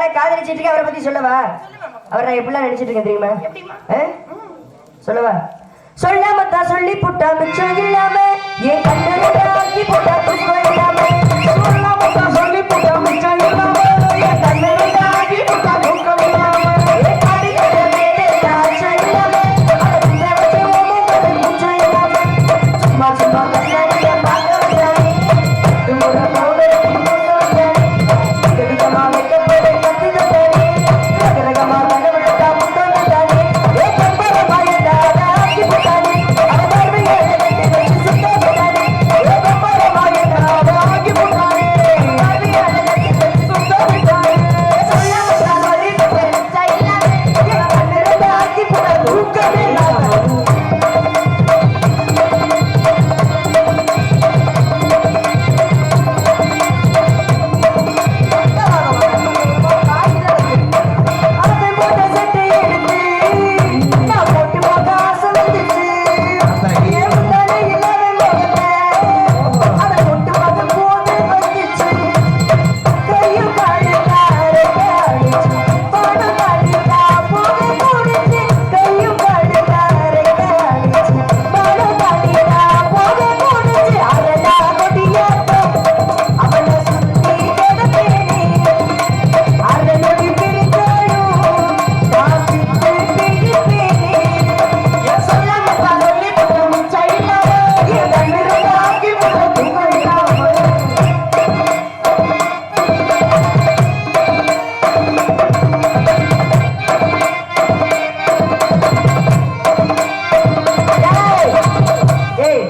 நாளா காதலிச்சிட்டு இருக்க அவரை பத்தி சொல்லவா? அவர் நான் எப்படிலாம் நடிச்சிட்டு இருக்கேன் தெரியுமா? சொல்லவா? சொல்லாம தான் சொல்லி புட்டா மிச்சம் இல்லாம என் கண்ணு போட்டா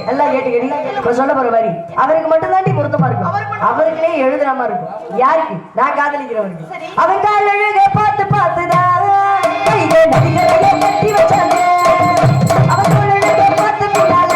எல்லாம் கேட்டுக்கிட்டு இப்ப சொல்ல போற மாதிரி. அவருக்கு மட்டும் தாண்டி பொருத்தமா இருக்கும். அவருக்குனே எழுதுற மாதிரி இருக்கும். யாருக்கு? நான் காதலிக்கிறவனுக்கு. அவன் கால் அழக பார்த்து பார்த்துதான். கட்டி வச்சாங்க. அவன் அழக பார்த்து போட்டால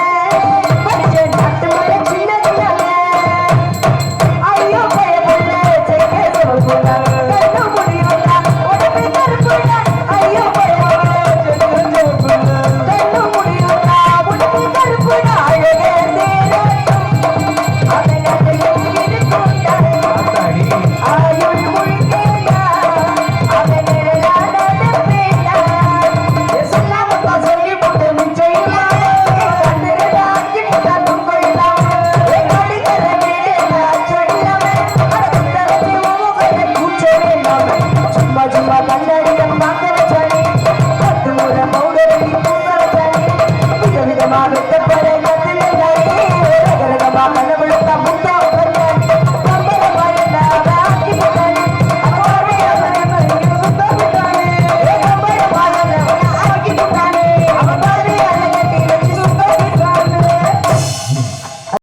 அடுத்த பரகத்தில் நடந்து